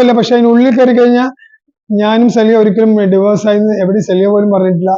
അല്ല പക്ഷെ അതിനുള്ളിൽ കയറി കഴിഞ്ഞാൽ ഞാനും സലിയ ഒരിക്കലും ഡിവോഴ്സ് ആയി എവിടെ സലിയ പോലും പറഞ്ഞിട്ടില്ല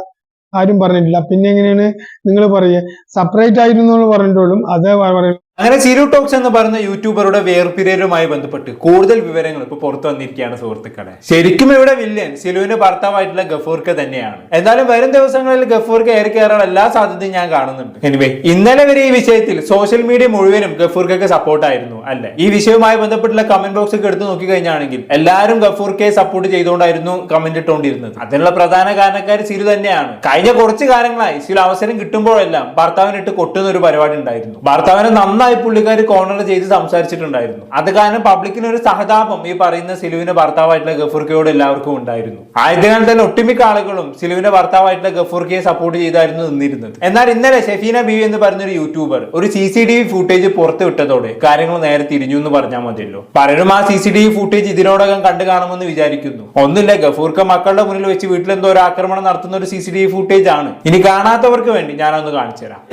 ആരും പറഞ്ഞിട്ടില്ല. പിന്നെ എങ്ങനെയാണ്? നിങ്ങൾ പറയുക സെപ്പറേറ്റ് ആയിരുന്നു പറഞ്ഞിട്ടുള്ളൂ. അതേ പറയും അങ്ങനെ സിരു ടോക്സ് എന്ന് പറയുന്ന യൂട്യൂബറുടെ വേർപിരിയലുമായി ബന്ധപ്പെട്ട് കൂടുതൽ വിവരങ്ങൾ ഇപ്പൊ പുറത്തു വന്നിരിക്കുകയാണ് സുഹൃത്തുക്കളെ. ശരിക്കും ഇവിടെ വില്ലൻ സിലുവിന്റെ ഭർത്താവായിട്ടുള്ള ഗഫൂർക്ക തന്നെയാണ്. എന്നാലും വരും ദിവസങ്ങളിൽ ഗഫൂർക്ക ഏറി കയറാൻ എല്ലാ സാധ്യതയും ഞാൻ കാണുന്നുണ്ട്. എനിവേ ഇന്നലെ വരെ ഈ വിഷയത്തിൽ സോഷ്യൽ മീഡിയ മുഴുവനും ഗഫൂർക്കയ്ക്ക് സപ്പോർട്ടായിരുന്നു അല്ലെ? ഈ വിഷയവുമായി ബന്ധപ്പെട്ടുള്ള കമന്റ് ബോക്സ് ഒക്കെ എടുത്ത് നോക്കി കഴിഞ്ഞാണെങ്കിൽ എല്ലാവരും ഗഫൂർക്കയെ സപ്പോർട്ട് ചെയ്തുകൊണ്ടായിരുന്നു കമന്റ് ഇട്ടുകൊണ്ടിരുന്നത് അതിനുള്ള പ്രധാന കാരണക്കാർ സിലു തന്നെയാണ്. കഴിഞ്ഞ കുറച്ച് കാലങ്ങളായി സിലു അവസരം കിട്ടുമ്പോഴെല്ലാം ഭർത്താവിനിട്ട് കൊട്ടുന്ന ഒരു പരിപാടി ഉണ്ടായിരുന്നു. ഭർത്താവിനെ നന്നായി പുള്ളിക്കാർ കോർണർ ചെയ്ത് സംസാരിച്ചിട്ടുണ്ടായിരുന്നു. അത് കാരണം പബ്ലിക്കിന് ഒരു സഹതാപം ഈ പറയുന്ന സിലുവിന്റെ ഭർത്താവായിട്ടുള്ള ഗഫൂർക്കയോട് എല്ലാവർക്കും ഉണ്ടായിരുന്നു. ആയതിനാൽ തന്നെ ഒട്ടുമിക്ക ആളുകളും സിലുവിന്റെ ഭർത്താവായിട്ടുള്ള ഗഫൂർക്കയെ സപ്പോർട്ട് ചെയ്തായിരുന്നു നിന്നിരുന്നത്. എന്നാൽ ഇന്നലെ ഷെഫീന ബി എന്ന് പറഞ്ഞൊരു യൂട്യൂബർ ഒരു C C T V footage പുറത്തു വിട്ടതോടെ കാര്യങ്ങൾ നേരെ തിരിഞ്ഞു എന്ന് പറഞ്ഞാൽ മതിയല്ലോ. പലരും ആ C C T V footage ഇതിനോടകം കണ്ടു കാണുമെന്ന് വിചാരിക്കുന്നു. ഒന്നില്ല ഗഫൂർക്ക മക്കളുടെ മുന്നിൽ വെച്ച് വീട്ടിൽ എന്തോ ഒരു ആക്രമണം നടത്തുന്ന ഒരു C C T V footage ആണ്. ഇനി കാണാത്തവർക്ക് വേണ്ടി ഞാനൊന്ന് കാണിച്ചു തരാം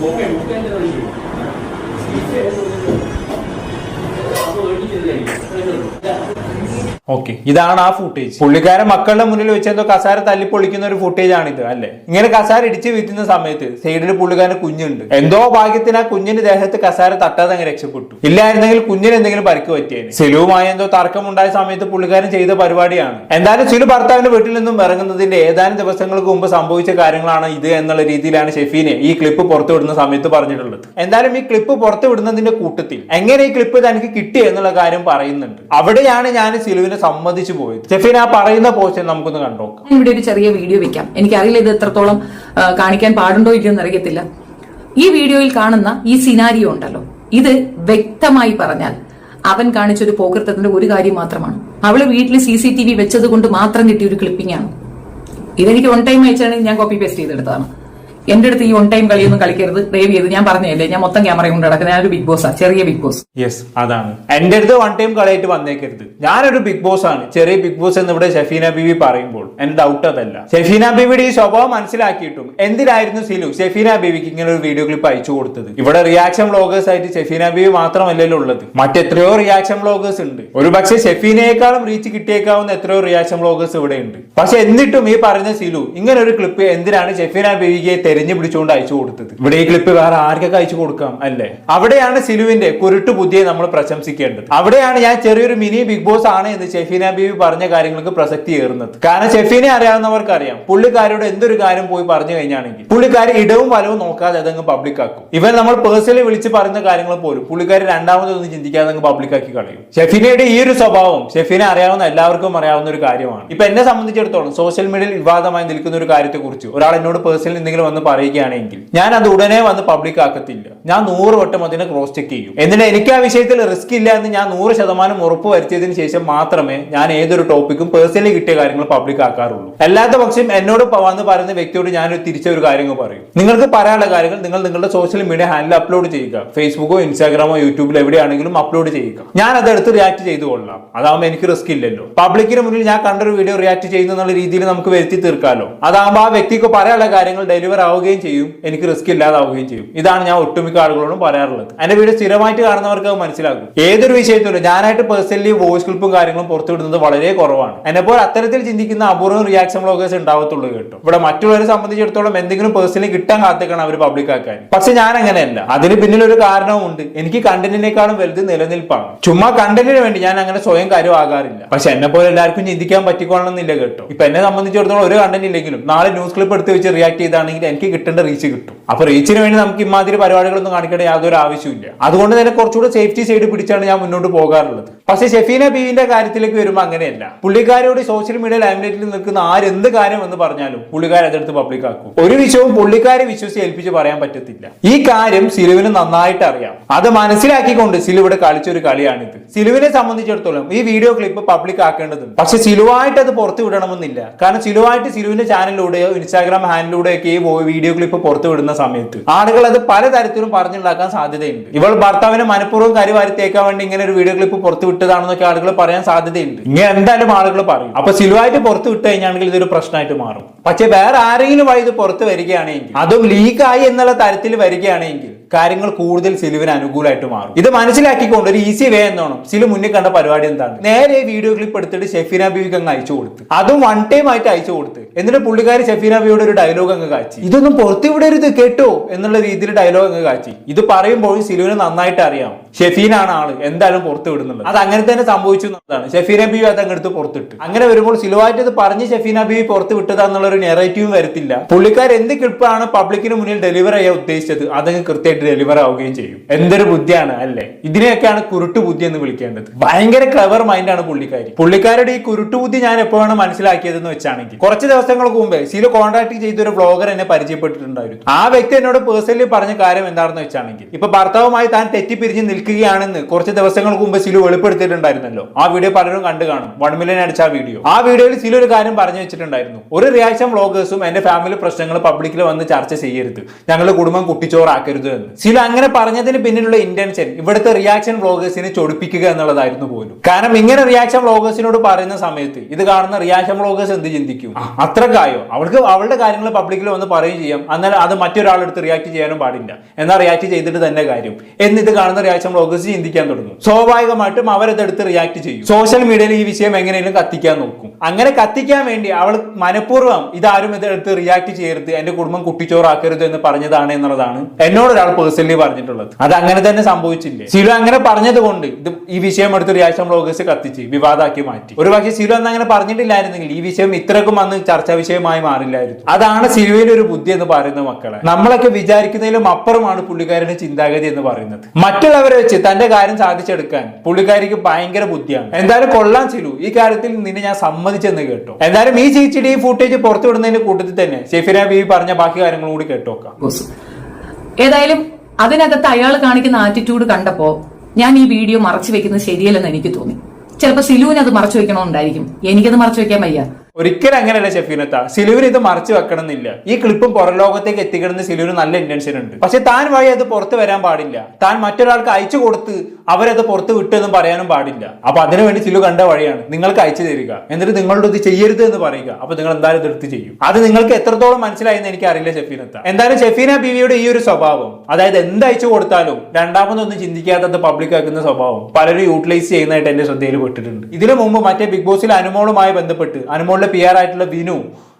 몸에 못된 대로 이렇게 해서 ഓക്കെ. ഇതാണ് ആ ഫുട്ടേജ് പുള്ളിക്കാരൻ മക്കളുടെ മുന്നിൽ വെച്ച് എന്തോ കസാര തല്ലി പൊളിക്കുന്ന ഒരു ഫുട്ടേജ് ആണിത് അല്ലെ? ഇങ്ങനെ കസാര ഇടിച്ച് വീത്തുന്ന സമയത്ത് സൈഡിൽ പുള്ളിക്കാരൻ കുഞ്ഞുണ്ട്. എന്തോ ഭാഗ്യത്തിന് ആ കുഞ്ഞിന്റെ ദേഹത്ത് കസാര തട്ടാതെ അങ്ങ് രക്ഷപ്പെട്ടു. ഇല്ലായിരുന്നെങ്കിൽ കുഞ്ഞിന് എന്തെങ്കിലും പരിക്ക് പറ്റിയേനെ. സിലുവുമായി എന്തോ തർക്കമുണ്ടായ സമയത്ത് പുള്ളിക്കാരൻ ചെയ്ത പരിപാടിയാണ്. എന്തായാലും സിലു ഭർത്താവിന്റെ വീട്ടിൽ നിന്നും ഇറങ്ങുന്നതിന്റെ ഏതാനും ദിവസങ്ങൾക്ക് മുമ്പ് സംഭവിച്ച കാര്യങ്ങളാണ് ഇത് എന്നുള്ള രീതിയിലാണ് ഷെഫീനെ ഈ ക്ലിപ്പ് പുറത്തുവിടുന്ന സമയത്ത് പറഞ്ഞിട്ടുള്ളത്. എന്തായാലും ഈ ക്ലിപ്പ് പുറത്തുവിടുന്നതിന്റെ കൂട്ടത്തിൽ എങ്ങനെ ഈ ക്ലിപ്പ് തനിക്ക് കിട്ടി എന്നുള്ള കാര്യം പറയുന്നുണ്ട്. അവിടെയാണ് ഞാൻ സിലുവിനെ സമ്മതിച്ചു പോയത്. ഷെഫീൻ ആ പറയുന്ന പോസ്റ്റ് നമുക്കൊന്ന് കണ്ടോക്കാം ഇവിടെ ഒരു ചെറിയ വീഡിയോ വെക്കാം. എനിക്കറിയില്ല ഇത് എത്രത്തോളം കാണിക്കാൻ പാടുണ്ടോ ഇല്ലയോ എന്നറിയത്തില്ല ഈ വീഡിയോയിൽ കാണുന്ന ഈ സിനാരിയോ ഉണ്ടല്ലോ. ഇത് വ്യക്തമായി പറഞ്ഞാൽ അവൻ കാണിച്ചൊരു പോകൃത്തത്തിന്റെ ഒരു കാര്യം മാത്രമാണ്. അവൾ വീട്ടിൽ സി സി ടി വി വെച്ചത് കൊണ്ട് മാത്രം കിട്ടിയ ഒരു ക്ലിപ്പിംഗ് ആണ്. ഇതെനിക്ക് വൺ ടൈം അയച്ചാണെങ്കിൽ ഞാൻ കോപ്പി പേസ്റ്റ് ചെയ്തെടുത്തതാണ്. എന്റെ അടുത്ത് ഈ വൺ ടൈം കളിയൊന്നും കളിക്കരുത്. ദയവ് ചെയ്ത് ഞാൻ പറഞ്ഞല്ലേ ഞാൻ മൊത്തം ക്യാമറ കൊണ്ട് നടക്കുന്നത്. ഞാനൊരു ബിഗ് ബോസ് ആണ് ചെറിയ ബിഗ് ബോസ് യെസ് അതാണ്. എന്റെ അടുത്ത് വൺ ടൈം കളിയായിട്ട് വന്നേക്കരുത്. ഞാനൊരു ബിഗ് ബോസ് ആണ്. ചെറിയ ബിഗ് ബോസ് എന്ന് ഇവിടെ ഷെഫീന ബിബി പറയുമ്പോൾ. എന്റെ ഡൗട്ട് അതല്ല. ഷെഫീന ബിബിയുടെ ഈ സ്വഭാവം മനസ്സിലാക്കിയിട്ടും എന്തിനായിരുന്നു സിലു ഷെഫീന ബിബിക്ക് ഇങ്ങനെ ഒരു വീഡിയോ ക്ലിപ്പ് അയച്ചു കൊടുത്തത്? ഇവിടെ റിയാക്ഷൻ വ്ളോഗേഴ്സ് ആയിട്ട് ഷെഫീന ബിബി മാത്രമല്ലല്ലോ ഉള്ളത്. മറ്റെത്രയോ റിയാക്ഷൻ വ്ളോഗേഴ്സ് ഉണ്ട്. ഒരു പക്ഷേ ഷെഫീനയെക്കാളും റീച്ച് കിട്ടിയേക്കാവുന്ന എത്രയോ റിയാക്ഷൻ വ്ളോഗേഴ്സ് ഇവിടെ ഉണ്ട്. പക്ഷെ എന്നിട്ടും ഈ പറയുന്ന സിലു ഇങ്ങനെ ഒരു ക്ലിപ്പ് എന്തിനാണ് ഷെഫീന ബിബിയെ തെരഞ്ഞു പിടിച്ചുകൊണ്ട് അയച്ചു കൊടുത്തത്. ഇവിടെ ഈ ക്ലിപ്പ് വേറെ ആർക്കൊക്കെ അയച്ചു കൊടുക്കാം? അല്ലേ? അവിടെയാണ് സിലുവിന്റെ കുരുട്ടു ബുദ്ധിയെ നമ്മൾ പ്രശംസിക്കേണ്ടത്. അവിടെയാണ് ഞാൻ ചെറിയൊരു മിനി ബിഗ് ബോസ് ആണ് എന്ന് ഷെഫീന ബീവി പറഞ്ഞ കാര്യങ്ങൾക്ക് പ്രസക്തി ഏറുന്നത്. കാരണം ഷെഫീനെ അറിയാവുന്നവർക്ക് അറിയാം പുള്ളിക്കാരോട് എന്തൊരു കാര്യം പോയി പറഞ്ഞു കഴിഞ്ഞാണെങ്കിൽ പുള്ളിക്കാരി ഇടവും വലവും നോക്കാതെ അതങ്ങ് പബ്ലിക് ആക്കും. ഇവൻ നമ്മൾ പേഴ്സണലി വിളിച്ച് പറയുന്ന കാര്യങ്ങൾ പോലും പുള്ളിക്കാരി രണ്ടാമതൊന്നും ചിന്തിക്കാതെ അങ്ങ് പബ്ലിക് ആക്കി കളയും. ഷെഫീനയുടെ ഈ ഒരു സ്വഭാവം ഷെഫീനെ അറിയാവുന്ന എല്ലാവർക്കും അറിയാവുന്ന ഒരു കാര്യമാണ്. ഇപ്പൊ എന്നെ സംബന്ധിച്ചിടത്തോളം സോഷ്യൽ മീഡിയയിൽ വിവാദമായി നിൽക്കുന്ന ഒരു കാര്യത്തെക്കുറിച്ച് ഒരാൾ എന്നോട് പേഴ്സണലി എന്തെങ്കിലും വന്ന് പറയുകയാണെങ്കിൽ ഞാൻ അത് ഉടനെ വന്ന് പബ്ലിക് ആക്കത്തില്ല. ഞാൻ നൂറ് വട്ടം അതിനെ ക്രോസ് ചെക്ക് ചെയ്യും. എന്നിട്ട് എനിക്ക് ആ വിഷയത്തിൽ റിസ്ക് ഇല്ല എന്ന് ഞാൻ നൂറ് ശതമാനം ഉറപ്പ് വരുത്തിയതിനു ശേഷം മാത്രമേ ഞാൻ ഏതൊരു ടോപ്പിക്കും പേഴ്സണലി കിട്ടിയ കാര്യങ്ങൾ പബ്ലിക് ആക്കാറുള്ളൂ. അല്ലാത്ത പക്ഷം എന്നോട് വന്ന് പറയുന്ന വ്യക്തിയോട് ഞാൻ ഒരു തിരിച്ച ഒരു കാര്യങ്ങൾ പറയും. നിങ്ങൾക്ക് പറയാനുള്ള കാര്യങ്ങൾ നിങ്ങൾ നിങ്ങളുടെ സോഷ്യൽ മീഡിയ ഹാൻഡിൽ അപ്ലോഡ് ചെയ്യുക. ഫേസ്ബുക്കോ ഇൻസ്റ്റാഗ്രാമോ യൂട്യൂബിൽ എവിടെയാണെങ്കിലും അപ്ലോഡ് ചെയ്യുക. ഞാൻ അതെടുത്ത് റിയാക്ട് ചെയ്തു കൊള്ളാം. അതാവുമ്പോൾ എനിക്ക് റിസ്ക് ഇല്ലല്ലോ. പബ്ലിക്കിന് മുന്നിൽ ഞാൻ കണ്ടൊരു വീഡിയോ റിയാക്ട് ചെയ്യുന്ന രീതിയിൽ നമുക്ക് വരുത്തി തീർക്കാമല്ലോ അതാകുമ്പോൾ ആ വ്യക്തിക്ക് പറയാനുള്ള കാര്യങ്ങൾ ഡെലിവർ ആവുകയും ചെയ്യും. എനിക്ക് റിസ്ക് ഇല്ലാതാവുകയും ചെയ്യും. ഇതാണ് ഞാൻ ഒട്ടുമിക്ക ആളുകളോടും പറയാറുള്ളത്. എന്റെ വീഡിയോ സ്ഥിരമായിട്ട് കാണുന്നവർക്ക് അത് മനസ്സിലാകും. ഏതൊരു വിഷയത്തിലും ഞാനായിട്ട് പേഴ്സണലി വോയിസ് ക്ലിപ്പും കാര്യങ്ങളും പുറത്തുവിടുന്നത് വളരെ കുറവാണ്. എന്നെപ്പോൾ അത്തരത്തിൽ ചിന്തിക്കുന്ന അപൂർവം റിയാക്ഷൻ ബ്ലോഗേഴ്സ് ഉണ്ടാവത്തുള്ളൂ കേട്ടോ. ഇവിടെ മറ്റുള്ളവരെ സംബന്ധിച്ചിടത്തോളം എന്തെങ്കിലും പേഴ്സണലി കിട്ടാൻ കാത്തേക്കാണ് അവർ പബ്ലിക് ആക്കാൻ. പക്ഷെ ഞാൻ അങ്ങനെയല്ല. അതിന് പിന്നിൽ ഒരു കാരണവും ഉണ്ട്. എനിക്ക് കണ്ടന്റിനേക്കാളും വലുത് നിലനിൽപ്പാണ്. ചുമ്മാ കണ്ടന്റിന് വേണ്ടി ഞാൻ അങ്ങനെ സ്വയം കാര്യമാകാറില്ല പക്ഷെ എന്നെ പോലെ എല്ലാവർക്കും ചിന്തിക്കാൻ പറ്റിക്കോളണമെന്നില്ല കേട്ടോ. ഇപ്പൊ എന്നെ സംബന്ധിച്ചിടത്തോളം ഒരു കണ്ടന്റ് ഇല്ലെങ്കിലും നാളെ ന്യൂസ് ക്ലിപ്പ് എടുത്ത് വെച്ച് റിയാക്ട് ചെയ്താണെങ്കിൽ എനിക്ക് കിട്ടേണ്ട റീച്ച് കിട്ടും. അപ്പൊ റീച്ചിന് വേണ്ടി നമുക്ക് ഇമാതിരി പരിപാടികളൊന്നും കാണിക്കേണ്ട യാതൊരു ആവശ്യമില്ല അതുകൊണ്ട് തന്നെ കുറച്ചുകൂടെ സേഫ്റ്റി സൈഡ് പിടിച്ചാണ് ഞാൻ മുന്നോട്ട് പോകാറുള്ളത്. പക്ഷെ ഷെഫീന ബീവിന്റെ കാര്യത്തിലേക്ക് വരുമ്പോൾ അങ്ങനെയല്ല. പുള്ളിക്കാരോട് സോഷ്യൽ മീഡിയ ലൈംലൈറ്റിൽ നിൽക്കുന്ന ആരെന്ത് കാര്യം എന്ന് പറഞ്ഞാലും പുള്ളിക്കാർ അതെടുത്ത് പബ്ലിക് ആക്കും. ഒരു വിഷയവും പുള്ളിക്കാരെ വിശ്വസിച്ച് ഏൽപ്പിച്ച് പറയാൻ പറ്റത്തില്ല. ഈ കാര്യം സിലുവിന് നന്നായിട്ട് അറിയാം. അത് മനസ്സിലാക്കിക്കൊണ്ട് സിലു ഇവിടെ കളിച്ചൊരു കളിയാണിത്. സിലുവിനെ സംബന്ധിച്ചിടത്തോളം ഈ വീഡിയോ ക്ലിപ്പ് പബ്ലിക് ആക്കേണ്ടതുണ്ട്. പക്ഷെ സിലുവായിട്ട് അത് പുറത്തു വിടണമെന്നില്ല. കാരണം സിലുവായിട്ട് സിലുവിന്റെ ചാനലിലൂടെയോ ഇൻസ്റ്റാഗ്രാം ഹാൻഡിലൂടെയൊക്കെ ഈ വീഡിയോ ക്ലിപ്പ് പുറത്തു വിടുന്ന സമയത്ത് ആളുകൾ അത് പലതരത്തിലും പറഞ്ഞുണ്ടാക്കാൻ സാധ്യതയുണ്ട്. ഇവൾ ഭർത്താവിനെ മനഃപൂർവം കരുവാരി തേക്കാൻ വേണ്ടി ഇങ്ങനെ ഒരു വീഡിയോ ക്ലിപ്പ് പുറത്തു വിട്ടതാണെന്നൊക്കെ ആളുകൾ പറയാൻ സാധ്യതയുണ്ട്. ഇങ്ങനെ എന്തായാലും ആളുകൾ പറയും. അപ്പൊ സിലുവായിട്ട് പുറത്ത് വിട്ട് കഴിഞ്ഞാണെങ്കിൽ ഇതൊരു പ്രശ്നമായിട്ട് മാറും. പക്ഷെ വേറെ ആരെങ്കിലും വഴി ഇത് പുറത്ത് വരികയാണെങ്കിൽ അതും ലീക്കായി എന്നുള്ള തരത്തിൽ വരികയാണെങ്കിൽ കാര്യങ്ങൾ കൂടുതൽ സിലുവിന് അനുകൂലമായിട്ട് മാറും. ഇത് മനസ്സിലാക്കിക്കൊണ്ട് ഒരു ഈസി വേ എന്നോണം സിലു മുന്നിൽ കണ്ട പരിപാടി എന്താണ് നേരെ വീഡിയോ ക്ലിപ്പ് എടുത്തിട്ട് ഷെഫീന ബീവിക്ക് അങ്ങ് അയച്ചു കൊടുത്ത്. അതും വൺ ടൈം ആയിട്ട് അയച്ചു കൊടുത്ത്. എന്നിട്ട് പുള്ളിക്കാരി ഷെഫീന ബീവിയുടെ ഒരു ഡയലോഗ് അങ്ങ് കാച്ചി. ഇതൊന്നും പുറത്തുവിടരുത് കേട്ടോ എന്നുള്ള രീതിയിൽ ഡയലോഗ് അങ്ങ് കാച്ചി. ഇത് പറയുമ്പോഴും സിലുവിന് നന്നായിട്ട് അറിയാം. ഷെഫീനാണ് ആൾ എന്തായാലും പുറത്ത് അത് അങ്ങനെ തന്നെ സംഭവിച്ചു എന്നുള്ളതാണ് ഷെഫീന ബീവി അത് അങ്ങെടുത്ത് പുറത്തിട്ട്. അങ്ങനെ വരുമ്പോൾ സിലുവായിട്ട് ഇത് പറഞ്ഞ് ഷെഫീന ബീവി പുറത്ത് വിട്ടതാന്നുള്ള ഒരു നെറേറ്റീവ് വരത്തില്ല. പുള്ളിക്കാർ എന്ത് ക്ലിപ്പാണ് പബ്ലിക്കിന് മുന്നിൽ ഡെലിവർ ചെയ്യാൻ ഉദ്ദേശിച്ചത്? അതങ്ങ് കൃത്യമായിട്ട് ഡെലിവർ ആവുകയും ചെയ്യും. എന്തൊരു ബുദ്ധിയാണ് അല്ലേ? ഇതിനെയൊക്കെയാണ് കുരുട്ടു ബുദ്ധി എന്ന് വിളിക്കേണ്ടത്. ഭയങ്കര ക്ലവർ മൈൻഡാണ് പുള്ളിക്കാരി. പുള്ളിക്കാരുടെ ഈ കുരുട്ടു ബുദ്ധി ഞാൻ എപ്പോഴാണ് മനസ്സിലാക്കിയതെന്ന് വെച്ചാണെങ്കിൽ കുറച്ച് ദിവസങ്ങൾക്ക് മുമ്പേ സീല കോൺടാക്ട് ചെയ്ത ഒരു ബ്ലോഗർ എന്നെ പരിചയപ്പെട്ടിട്ടുണ്ടായിരുന്നു. ആ വ്യക്തി എന്നോട് പേഴ്സണലി പറഞ്ഞ കാര്യം എന്താണെന്ന് വെച്ചാണെങ്കിൽ ഇപ്പൊ ഭർത്താവുമായി താൻ തെറ്റിപ്പിരിഞ്ഞ് നിൽക്കുകയാണെന്ന് കുറച്ച് ദിവസങ്ങൾക്ക് മുമ്പ് സിലു വെളിപ്പെടുത്തിയിട്ടുണ്ടായിരുന്നല്ലോ. ആ വീഡിയോ പലരും കണ്ടു കാണും. വൺ മില്യൺ അടിച്ച ആ വീഡിയോ ആ വീഡിയോയിൽ സിലു ഒരു കാര്യം പറഞ്ഞു വെച്ചിട്ടുണ്ടായിരുന്നു. ഒരു റിയാക്ഷൻ വ്ളോഗേഴ്സും എന്റെ ഫാമിലി പ്രശ്നങ്ങൾ പബ്ലിക്കിൽ വന്ന് ചർച്ച ചെയ്യരുത്. ഞങ്ങളുടെ കുടുംബം കുട്ടിച്ചോറാക്കരുത് എന്ന്. സിലു അങ്ങനെ പറഞ്ഞതിന് പിന്നിലുള്ള ഇന്റൻഷൻ ഇവിടുത്തെ റിയാക്ഷൻ വ്ളോഗേഴ്സിനെ ചൊടിപ്പിക്കുക എന്നുള്ളതായിരുന്നു പോലും. കാരണം ഇങ്ങനെ റിയാക്ഷൻ വ്ളോഗേഴ്സിനോട് പറയുന്ന സമയത്ത് ഇത് കാണുന്ന റിയാക്ഷൻ വ്ളോഗേഴ്സ് എന്ത് ചിന്തിക്കും? അത്രക്കായോ? അവൾക്ക് അവളുടെ കാര്യങ്ങൾ പബ്ലിക്കിൽ വന്ന് പറയുകയും ചെയ്യാം. എന്നാൽ അത് മറ്റൊരാളെടുത്ത് റിയാക്ട് ചെയ്യാനും പാടില്ല. എന്നാൽ റിയാക്ട് ചെയ്തിട്ട് തന്നെ കാര്യം. എന്നിത് കാണുന്ന റിയാക്ഷൻ വ്ളോഗേഴ്സ് ചിന്തിക്കാൻ തുടങ്ങും. സ്വാഭാവികമായിട്ടും അവരതെടുത്ത് റിയാക്ട് ചെയ്യും. സോഷ്യൽ മീഡിയയിൽ ഈ വിഷയം എങ്ങനെയും കത്തിക്കാൻ നോക്കും. അങ്ങനെ കത്തിക്കാൻ വേണ്ടി അവൾ മനഃപൂർവം ഇതാരും ഇതെടുത്ത് റിയാക്ട് ചെയ്യരുത് എന്റെ കുടുംബം കുട്ടിച്ചോറാക്കരുത് എന്ന് പറഞ്ഞതാണ് എന്നുള്ളതാണ് എന്നോട് ഒരാൾ പേഴ്സണലി പറഞ്ഞിട്ടുള്ളത്. അത് അങ്ങനെ തന്നെ സംഭവിച്ചില്ലേ? സിലു അങ്ങനെ പറഞ്ഞത് കൊണ്ട് ഇത് ഈ വിഷയം എടുത്ത് റിയാക്ഷൻ ബ്ലോഗേഴ്സ് കത്തിച്ച് വിവാദമാക്കി മാറ്റി. ഒരു പക്ഷേ സിലു അന്ന് അങ്ങനെ പറഞ്ഞിട്ടില്ലായിരുന്നെങ്കിൽ ഈ വിഷയം ഇത്രക്കും അന്ന് ചർച്ചാ വിഷയമായി മാറില്ലായിരുന്നു. അതാണ് സിലുവിന്റെ ഒരു ബുദ്ധി എന്ന് പറയുന്ന മക്കളെ. നമ്മളൊക്കെ വിചാരിക്കുന്നതിലും അപ്പുറമാണ് പുള്ളിക്കാരുടെ ചിന്താഗതി എന്ന് പറയുന്നത്. മറ്റുള്ളവരെ വെച്ച് തന്റെ കാര്യം സാധിച്ചെടുക്കാൻ പുള്ളിക്കാരിക്ക് ഭയങ്കര ബുദ്ധിയാണ്. എന്തായാലും കൊള്ളാൻ സിലു. ഈ കാര്യത്തിൽ നിന്നെ ഞാൻ സമ്മതിച്ചെന്ന് കേട്ടോ. എന്തായാലും ഈ ചേച്ചിയുടെ ഈ ഫുട്ടേജ് പുറത്തുവിടുന്നതിന്റെ കൂട്ടത്തിൽ തന്നെ ഷെഫിന ബി പറഞ്ഞ ബാക്കി കാര്യങ്ങളും കൂടി കേട്ടോക്കാം ഏതായാലും അതിനകത്ത് അയാൾ കാണിക്കുന്ന ആറ്റിറ്റ്യൂഡ് കണ്ടപ്പോ ഞാൻ ഈ വീഡിയോ മറച്ചു വെക്കുന്നത് ശരിയല്ലെന്ന് എനിക്ക് തോന്നി. ചിലപ്പോൾ സിലുവിന് അത് മറച്ചു വെക്കണമെന്നുണ്ടായിരിക്കും എനിക്കത് മറച്ചു വെക്കാൻ വയ്യ. ഒരിക്കലും അങ്ങനെയല്ല ഷെഫീനത്ത സിലുവിന് ഇത് മറച്ചു വെക്കണമെന്നില്ല. ഈ ക്ലിപ്പും പുറം ലോകത്തേക്ക് എത്തിക്കണമെന്ന് സിലുവിന് നല്ല ഇന്റൻഷൻ ഉണ്ട്. പക്ഷെ താൻ വഴി അത് പുറത്ത് വരാൻ പാടില്ല. താൻ മറ്റൊരാൾക്ക് അയച്ചു കൊടുത്ത് അവരത് പുറത്ത് വിട്ടെന്നും പറയാനും പാടില്ല. അപ്പൊ അതിനുവേണ്ടി സിലു കണ്ട വഴിയാണ് നിങ്ങൾക്ക് അയച്ചു തരിക. എന്നിട്ട് നിങ്ങളോട് ഇത് ചെയ്യരുത് എന്ന് പറയുക. അപ്പൊ നിങ്ങൾ എന്തായാലും ഇതെടുത്ത് ചെയ്യും. അത് നിങ്ങൾക്ക് എത്രത്തോളം മനസ്സിലായെന്ന് എനിക്ക് അറിയില്ല ഷെഫീനത്ത എന്തായാലും ഷെഫീന ബീവിയുടെ ഈ ഒരു സ്വഭാവം അതായത് എന്ത് അയച്ചു കൊടുത്താലും രണ്ടാമതൊന്നും ചിന്തിക്കാത്തത് പബ്ലിക് ആക്കുന്ന സ്വഭാവം പലരും യൂട്ടിലൈസ് ചെയ്യുന്നതായിട്ട് എന്റെ ശ്രദ്ധയിൽ പെട്ടിട്ടുണ്ട് ഇതിനു മുമ്പ് മറ്റേ ബിഗ് ബോസിൽ അനുമോളുമായി ബന്ധപ്പെട്ട് അനുമോളിലെ പി ആർ ആയിട്ടുള്ള വിനു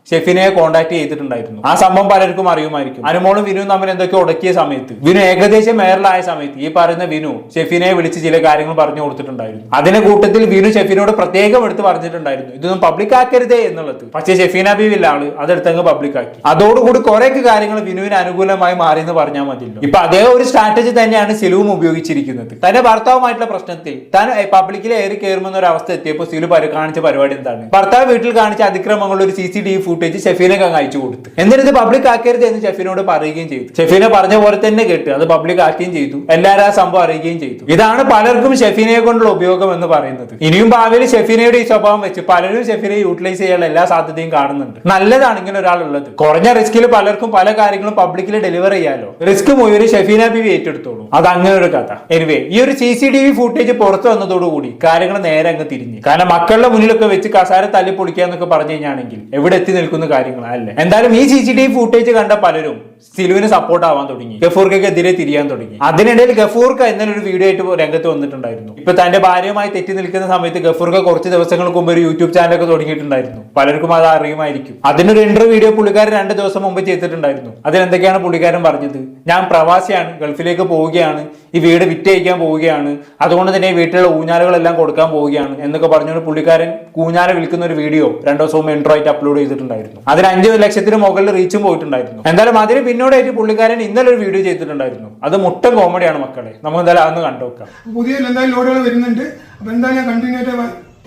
ഷെഫിനെ കോണ്ടാക്ട് ചെയ്തിട്ടുണ്ടായിരുന്നു. ആ സംഭവം പലർക്കും അറിയുമായിരിക്കും. അനുമോളും വിനു തമ്മിൽ എന്തൊക്കെ ഉടക്കിയ സമയത്ത്. വിനു ഏകദേശം മേറിലായ സമയത്ത് ഈ പറയുന്ന വിനു ഷെഫിനെ വിളിച്ച് ചില കാര്യങ്ങൾ പറഞ്ഞു കൊടുത്തിട്ടുണ്ടായിരുന്നു. അതിന്റെ കൂട്ടത്തിൽ വിനു ഷെഫിനോട് പ്രത്യേകം എടുത്ത് പറഞ്ഞിട്ടുണ്ടായിരുന്നു. ഇതൊന്നും പബ്ലിക് ആക്കരുതേ എന്നുള്ളത്. പക്ഷേ ഷെഫീന ബീവില്ല ആൾ അതെടുത്തങ്ങ് പബ്ലിക് ആക്കി. അതോടുകൂടി കുറെ കാര്യങ്ങൾ വിനുവിന് അനുകൂലമായി മാറി എന്ന് പറഞ്ഞാൽ മതിയല്ലോ. ഇപ്പൊ അതേ ഒരു സ്ട്രാറ്റജി തന്നെയാണ് സിലുവും ഉപയോഗിച്ചിരിക്കുന്നത്. തന്റെ ഭർത്താവുമായിട്ടുള്ള പ്രശ്നത്തിൽ താൻ പബ്ലിക്കിൽ ഏറി കയറുമെന്ന ഒരു അവസ്ഥ എത്തിയപ്പോൾ സിലു കാണിച്ച പരിപാടി എന്താണ്? ഭർത്താവ് വീട്ടിൽ കാണിച്ച അതിക്രമങ്ങളുടെ ഒരു C C T V footage ഷെഫീനൊക്കെ അയച്ചു കൊടുത്തു. എന്നിട്ട് ഇത് പബ്ലിക് ആക്കരുത് എന്ന് ഷെഫീനോട് പറയുകയും ചെയ്തു. ഷെഫീനെ പറഞ്ഞ പോലെ തന്നെ കേട്ട് അത് പബ്ലിക് ആക്കുകയും ചെയ്തു. എല്ലാവരും ആ സംഭവം അറിയുകയും ചെയ്തു. ഇതാണ് പലർക്കും ഷെഫീനയെ കൊണ്ടുള്ള ഉപയോഗം എന്ന് പറയുന്നത്. ഇനിയും ഭാവിയിൽ ഷെഫീനയുടെ ഈ സ്വഭാവം വെച്ച് പലരും ഷെഫീനെ യൂട്ടിലൈസ് ചെയ്യാനുള്ള എല്ലാ സാധ്യതയും കാണുന്നുണ്ട്. നല്ലതാണ് ഇങ്ങനെ ഒരാളുള്ളത്. കുറഞ്ഞ റിസ്കിൽ പലർക്കും പല കാര്യങ്ങളും പബ്ലിക്കിൽ ഡെലിവർ ചെയ്യാലോ? റിസ്ക് മുഴുവൻ ഷെഫീന ബിവി ഏറ്റെടുത്തോളൂ. അത് അങ്ങനെ ഒരു കഥ. എനിവേ ഈ ഒരു C C T V footage പുറത്തു വന്നതോടുകൂടി കാര്യങ്ങൾ നേരെ അങ്ങ് തിരിഞ്ഞു. കാരണം മക്കളുടെ മുന്നിലൊക്കെ വെച്ച് കസാര തല്ലി പൊളിക്കുക എന്നൊക്കെ പറഞ്ഞു കഴിഞ്ഞാണെങ്കിൽ എവിടെ എത്തി നിൽക്കുന്ന കാര്യങ്ങളാണ് അല്ലേ? എന്തായാലും ഈ C C T V footage കണ്ട പലരും സിലുവിന് സപ്പോർട്ട് ആവാൻ തുടങ്ങി. ഗഫൂർക്കെതിരെ തിരിയാൻ തുടങ്ങി. അതിനിടയിൽ ഗഫൂർക്ക ഇന്നലെ ഒരു വീഡിയോ ആയിട്ട് രംഗത്ത് വന്നിട്ടുണ്ടായിരുന്നു. ഇപ്പൊ തന്റെ ഭാര്യയുമായി തെറ്റി നിൽക്കുന്ന സമയത്ത് ഗഫൂർക്ക കുറച്ച് ദിവസങ്ങൾക്ക് മുമ്പ് ഒരു യൂട്യൂബ് ചാനലൊക്കെ തുടങ്ങിയിട്ടുണ്ടായിരുന്നു. പലർക്കും അത് അറിയുമായിരിക്കും. അതിനൊരു ഇന്റർവ്യൂ വീഡിയോ പുള്ളിക്കാരൻ രണ്ട് ദിവസം മുമ്പ് ചെയ്തിട്ടുണ്ടായിരുന്നു. അതിലെന്തൊക്കെയാണ് പുള്ളിക്കാരൻ പറഞ്ഞത്? ഞാൻ പ്രവാസിയാണ് ഗൾഫിലേക്ക് പോവുകയാണ് ഈ വീട് വിറ്റയക്കാൻ പോവുകയാണ് അതുകൊണ്ട് തന്നെ വീട്ടിലുള്ള ഊഞ്ഞാലുകളെല്ലാം കൊടുക്കാൻ പോവുകയാണ് എന്നൊക്കെ പറഞ്ഞുകൊണ്ട് പുള്ളിക്കാരൻ കൂഞ്ഞാല വിൽക്കുന്ന ഒരു വീഡിയോ രണ്ടു ദിവസം മുമ്പ് intro ആയിട്ട് അപ്ലോഡ് ചെയ്തിട്ടുണ്ടായിരുന്നു അതിന് അഞ്ച് ലക്ഷത്തിന് മുകളിൽ റീച്ചും പോയിട്ടുണ്ടായിരുന്നു. എന്തായാലും അതിന് പിന്നോടായിട്ട് പുള്ളിക്കാരൻ ഇന്നലെ ഒരു വീഡിയോ ചെയ്തിട്ടുണ്ടായിരുന്നു. അത് മുട്ട കോമഡിയാണ് മക്കളെ. നമുക്ക് എന്തായാലും അതൊന്ന് കണ്ടുനോക്കാം പുതിയ എന്തായാലും ലോഡുകൾ വരുന്നുണ്ട്. അപ്പോൾ എന്തായാലും കണ്ടിന്യൂ ആയിട്ട്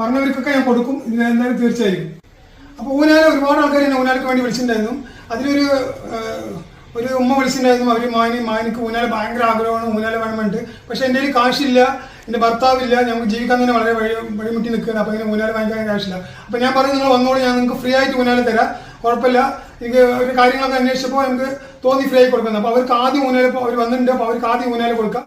പറഞ്ഞവർക്കൊക്കെ ഞാൻ കൊടുക്കും. ഇതിന് എന്തായാലും തീർച്ചയായും. അപ്പോൾ ഊനാലെ ഒരുപാട് ആൾക്കാർ എന്നെ ഊനാലക്ക് വേണ്ടി വിളിച്ചിട്ടുണ്ടായിരുന്നു. അതിലൊരു ഒരു ഉമ്മ വിളിച്ചിട്ടുണ്ടായിരുന്നു. അവർ മാനി മാനിക്ക് ഊനാലെ ഭയങ്കര ആഗ്രഹമാണ് ഊനാലെ വേണമെന്നുണ്ട്. പക്ഷെ എന്റെ കാശില്ല. എന്റെ ഭർത്താവില്ല ഞങ്ങൾക്ക് ജീവിക്കാൻ തന്നെ വളരെ വഴി വഴിമുട്ടി നിൽക്കുകയാണ്. അപ്പോൾ ഇങ്ങനെ ഊനാല വാങ്ങിക്കാൻ കാശില്ല അപ്പോൾ ഞാൻ പറഞ്ഞു നിങ്ങൾ വന്നോളൂ ഞാൻ നിങ്ങൾക്ക് ഫ്രീ ആയിട്ട് ഊനാല തരാം. കുഴപ്പമില്ല. എനിക്ക് ഒരു കാര്യങ്ങളൊക്കെ അന്വേഷിച്ചപ്പോൾ നമുക്ക് തോന്നി ആയി കൊടുക്കുന്നത്. അപ്പൊ അവർക്ക് ആദ്യം ഊനാല് അവർ വന്നിട്ടുണ്ട്. അപ്പൊ അവർക്ക് ആദ്യം ഊനാല് കൊടുക്കാം.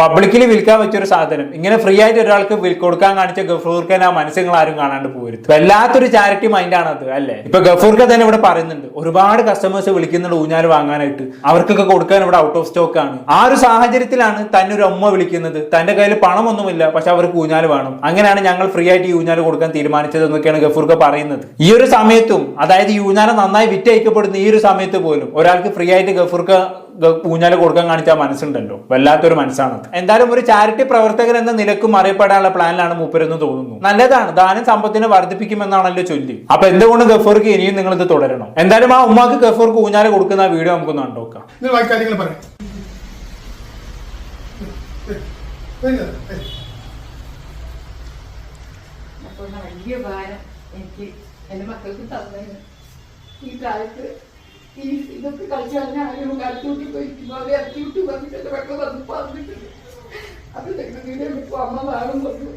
പബ്ലിക്കിൽ വിൽക്കാൻ പറ്റിയൊരു സാധനം. ഇങ്ങനെ ഫ്രീ ആയിട്ട് ഒരാൾക്ക് കൊടുക്കാൻ കാണിച്ച ഗഫൂർഖാൻ ആ മനസ്സുകൾ ആരും കാണാണ്ട് പോരുത്. വല്ലാത്തൊരു ചാരിറ്റി മൈൻഡാണ് അത് അല്ലേ? ഇപ്പൊ ഗഫൂർക്ക തന്നെ ഇവിടെ പറയുന്നുണ്ട്. ഒരുപാട് കസ്റ്റമേഴ്സ് വിളിക്കുന്നുണ്ട് ഊഞ്ഞാൽ വാങ്ങാനായിട്ട്. അവർക്കൊക്കെ കൊടുക്കാൻ ഇവിടെ ഔട്ട് ഓഫ് സ്റ്റോക്ക് ആണ്. ആ ഒരു സാഹചര്യത്തിലാണ് തന്നെ ഒരു അമ്മ വിളിക്കുന്നത്. തന്റെ കയ്യിൽ പണമൊന്നുമില്ല പക്ഷെ അവർക്ക് ഊഞ്ഞാൽ വേണം. അങ്ങനെയാണ് ഞങ്ങൾ ഫ്രീ ആയിട്ട് ഊഞ്ഞാൽ കൊടുക്കാൻ തീരുമാനിച്ചത് എന്നൊക്കെയാണ് ഗഫൂർക്ക പറയുന്നത്. ഈ ഒരു സമയത്തും അതായത് ഈ ഊഞ്ഞാൽ നന്നായി വിറ്റയക്കപ്പെടുന്ന ഈ ഒരു സമയത്ത് പോലും ഒരാൾക്ക് ഫ്രീ ആയിട്ട് ഗഫൂർക്ക് ഊഞ്ഞാൽ കൊടുക്കാൻ കാണിച്ച ആ മനസ്സുണ്ടല്ലോ. വല്ലാത്തൊരു മനസ്സാണ് എന്തായാലും ഒരു ചാരിറ്റി പ്രവർത്തകൻ എന്ന നിലക്കും അറിയപ്പെടാനുള്ള പ്ലാനിലാണ് മൂപ്പരെന്ന് തോന്നുന്നു. നല്ലതാണ്. ദാനം സമ്പത്തിനെ വർദ്ധിപ്പിക്കുമെന്നാണല്ലോ ചൊല്ലി. അപ്പൊ എന്തുകൊണ്ട് ഗഫൂർക്ക് ഇനിയും നിങ്ങൾ ഇത് തുടരണം? എന്തായാലും ആ ഉമ്മാക്ക് ഗഫൂർക്ക് ഊഞ്ഞാൽ കൊടുക്കുന്ന ആ വീഡിയോ നമുക്കൊന്ന് കണ്ടോക്കാം വലിയ ഭാരം എനിക്ക് എന്റെ മക്കൾക്ക് തന്നെ ഈ കാലത്ത് ഇതൊക്കെ കളിച്ചു കളഞ്ഞ ആരും കടത്തിവിട്ട് പോയിരിക്കുന്നു അവരെ ഇറക്കിവിട്ട് വന്നിട്ട് എന്റെ മക്കൾ വന്ന് പറഞ്ഞിട്ടുണ്ട് അത് ഇപ്പോൾ അമ്മ വേണം പറഞ്ഞു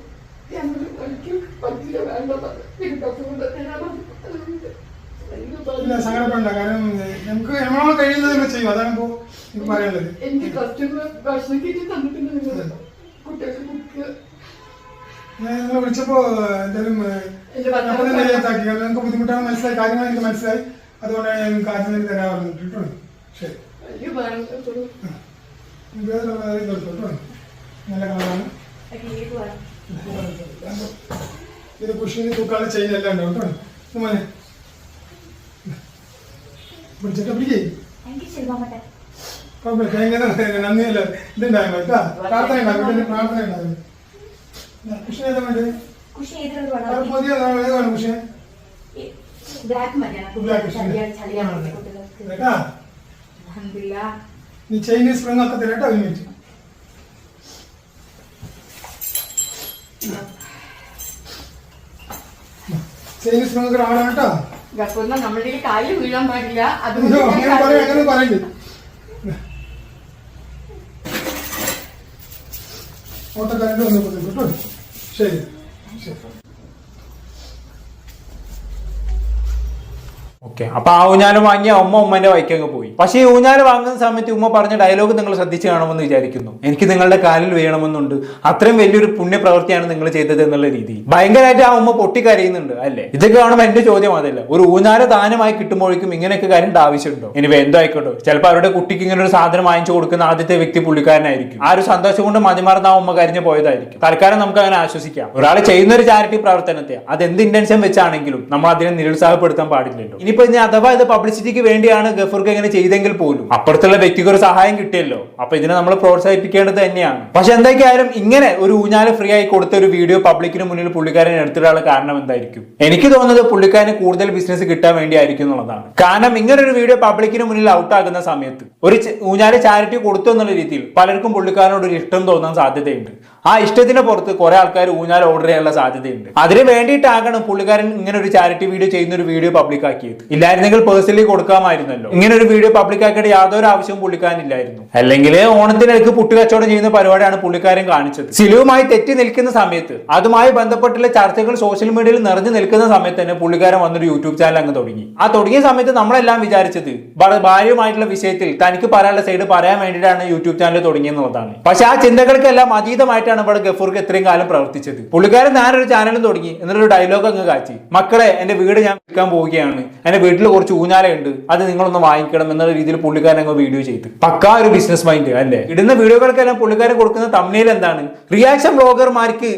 ഞങ്ങൾ എനിക്ക് പറ്റില്ല വേണ്ട പറഞ്ഞു സങ്കടപ്പെടണ്ട. കാരണം നമുക്ക് നമ്മളോട് കഴിയുന്നത് നമ്മൾ ചെയ്യും. അതാണ് എനിക്ക് കസ്റ്റമർ ഭക്ഷണം കിട്ടി തന്നിട്ടുണ്ട് നിങ്ങൾ കുട്ടികൾക്ക് ബുക്ക് ഞാൻ നിങ്ങളെ വിളിച്ചപ്പോ എന്തായാലും ബുദ്ധിമുട്ടാണ്. മനസ്സിലായി. കാര്യങ്ങൾ എനിക്ക് മനസ്സിലായി. അതുകൊണ്ടാണ് ഞാൻ കാച്ചിന് തരാൻ പറഞ്ഞിട്ടു ശരി. നല്ല കളറാണ്. ഇത് കുഷിന് തൂക്കാൻ ചെയ്യിലെല്ലാം ഉണ്ടാവും കേട്ടോ. നമ്മളെ ഇതുണ്ടായിരുന്നു കേട്ടോ. പ്രാർത്ഥന ഉണ്ടാകും കൃഷ്ണ ഏതാണ് കൃഷ്ണ ബ്ലാക്ക് മതിയാണ്. ബ്ലാക്ക് കേട്ടാ നീ ചൈനീസ് സ്പ്രിംഗ് ഒക്കെ തരട്ടോ ഒരു ചൈനീസ് സ്പ്രിംഗ് ഒക്കെ ആടാ കേട്ടോ. നമ്മളുടെ കാലിൽ വീഴാൻ പാടില്ല. അങ്ങനെ പറയുന്നത് ഓട്ടക്കാരന്റെ വന്നപ്പോൾ കേട്ടോ. ശരി ശരി. ഓക്കെ. അപ്പൊ ആ ഊഞ്ഞാൽ വാങ്ങിയ അമ്മ ഉമ്മന്റെ വൈക്കങ്ങ് പോയി. പക്ഷേ ഈ ഊഞ്ഞാൽ വാങ്ങുന്ന സമയത്ത് ഉമ്മ പറഞ്ഞ ഡയലോഗ് നിങ്ങൾ ശ്രദ്ധിച്ചു കാണുമെന്ന് വിചാരിക്കുന്നു. എനിക്ക് നിങ്ങളുടെ കാലിൽ വീണമെന്നുണ്ട് അത്രയും വലിയൊരു പുണ്യപ്രവൃത്തിയാണ് നിങ്ങൾ ചെയ്തത് എന്നുള്ള രീതി. ഭയങ്കരമായിട്ട് ആ ഉമ്മ പൊട്ടിക്കരയുന്നുണ്ട് അല്ലേ? ഇതൊക്കെ കാണുമ്പോൾ എന്റെ ചോദ്യം അതല്ല. ഒരു ഊഞ്ഞാൽ ദാനമായി കിട്ടുമ്പോഴേക്കും ഇങ്ങനെയൊക്കെ കാര്യം ആവശ്യമുണ്ടോ? ഇനി എന്തോ ആയിക്കോട്ടെ. ചിലപ്പോൾ അവരുടെ കുട്ടിക്ക് ഇങ്ങനെ ഒരു സാധനം വാങ്ങിച്ചു കൊടുക്കുന്ന ആദ്യത്തെ വ്യക്തി പുള്ളിക്കാരനായിരിക്കും. ആ ഒരു സന്തോഷം കൊണ്ട് മതിമറന്ന ആ ഉമ്മ കരിഞ്ഞു പോയതായിരിക്കും. തൽക്കാലം നമുക്ക് അങ്ങനെ ആശ്വസിക്കാം. ഒരാൾ ചെയ്യുന്ന ഒരു ചാരിറ്റി പ്രവർത്തനത്തെ അത് എന്ത് ഇന്റൻഷൻ വെച്ചാണെങ്കിലും നമ്മൾ അതിനെ നിരുത്സാഹപ്പെടുത്താൻ പാടില്ലല്ലോ. ഇനിയിപ്പോ ഇനി അഥവാ ഇത് പബ്ലിസിറ്റിക്ക് വേണ്ടിയാണ് ഗഫൂർക്ക് ഇങ്ങനെ ചെയ്തെങ്കിൽ പോലും. അപ്പുറത്തുള്ള വ്യക്തിക്ക് ഒരു സഹായം കിട്ടിയല്ലോ. അപ്പൊ ഇതിനെ നമ്മൾ പ്രോത്സാഹിപ്പിക്കേണ്ടത് തന്നെയാണ്. പക്ഷെ എന്തൊക്കെയായാലും ഇങ്ങനെ ഒരു ഊഞ്ഞാൽ ഫ്രീ ആയി കൊടുത്ത ഒരു വീഡിയോ പബ്ലിക്കിന് മുന്നിൽ പുള്ളിക്കാരൻ എടുത്തിടാനുള്ള കാരണം എന്തായിരിക്കും? എനിക്ക് തോന്നുന്നത് പുള്ളിക്കാരന് കൂടുതൽ ബിസിനസ് കിട്ടാൻ വേണ്ടിയായിരിക്കും എന്നുള്ളതാണ്. കാരണം ഇങ്ങനെ ഒരു വീഡിയോ പബ്ലിക്കിന് മുന്നിൽ ഔട്ട് ആകുന്ന സമയത്ത് ഒരു ഊഞ്ഞാൽ ചാരിറ്റി കൊടുത്തു എന്നുള്ള രീതിയിൽ പലർക്കും പുള്ളിക്കാരനോട് ഒരു ഇഷ്ടം തോന്നാൻ സാധ്യതയുണ്ട്. ആ ഇഷ്ടത്തിന് പുറത്ത് കുറെ ആൾക്കാർ ഊഞ്ഞാൽ ഓർഡർ ചെയ്യാനുള്ള സാധ്യതയുണ്ട്. അതിന് വേണ്ടിയിട്ടാകണം പുള്ളിക്കാരൻ ഇങ്ങനെ ഒരു ചാരിറ്റി വീഡിയോ ചെയ്യുന്ന ഒരു വീഡിയോ പബ്ലിക് ആക്കിയത്. ഇല്ലായിരുന്നെങ്കിൽ പേഴ്സണലി കൊടുക്കാമായിരുന്നല്ലോ. ഇങ്ങനെ ഒരു വീഡിയോ പബ്ലിക് ആക്കേണ്ട യാതൊരു ആവശ്യവും പുള്ളിക്കാരനില്ലായിരുന്നു അല്ലെങ്കിൽ ഓണത്തിനിടയ്ക്ക് പുട്ടുകച്ചവടം ചെയ്യുന്ന പരിപാടിയാണ് പുള്ളിക്കാരൻ കാണിച്ചത്. സിലുവുമായി തെറ്റി നിൽക്കുന്ന സമയത്ത് അതുമായി ബന്ധപ്പെട്ടുള്ള ചർച്ചകൾ സോഷ്യൽ മീഡിയയിൽ നിറഞ്ഞു നിൽക്കുന്ന സമയത്ത് തന്നെ പുള്ളിക്കാരൻ വന്നൊരു യൂട്യൂബ് ചാനൽ അങ്ങ് തുടങ്ങി. ആ തുടങ്ങിയ സമയത്ത് നമ്മളെല്ലാം വിചാരിച്ചത് ഭാര്യയുമായിട്ടുള്ള വിഷയത്തിൽ തനിക്ക് പറയാനുള്ള സൈഡ് പറയാൻ വേണ്ടിയിട്ടാണ് യൂട്യൂബ് ചാനൽ തുടങ്ങിയെന്നുള്ളതാണ്. പക്ഷെ ആ ചിന്തകൾക്കെല്ലാം അതീതമായിട്ടാണ് ഇവിടെ ഗഫൂർക്ക് ഇത്രയും കാലം പ്രവർത്തിച്ചത്? പുള്ളിക്കാരൻ ഞാനൊരു ചാനലും തുടങ്ങി എന്നൊരു ഡയലോഗ് അങ്ങ് കാച്ചി. മക്കളെ എന്റെ വീട് ഞാൻ വിൽക്കാൻ പോവുകയാണ്. എന്റെ വീട്ടിൽ കുറച്ച് ഊഞ്ഞാലുണ്ട്. അത് നിങ്ങളൊന്ന് വാങ്ങിക്കണം എന്നുള്ള രീതിയിൽ പുള്ളിക്കാരൻ അങ്ങ് വീഡിയോ ചെയ്ത്. പക്കാ ഒരു ബിസിനസ് മൈൻഡ് അല്ലേ? ഇടുന്ന വീഡിയോകൾക്കെല്ലാം പുള്ളിക്കാരൻ കൊടുക്കുന്ന തമ്മിൽ എന്താണ്? റിയാക്ഷൻ ബ്ലോഗർമാർക്ക്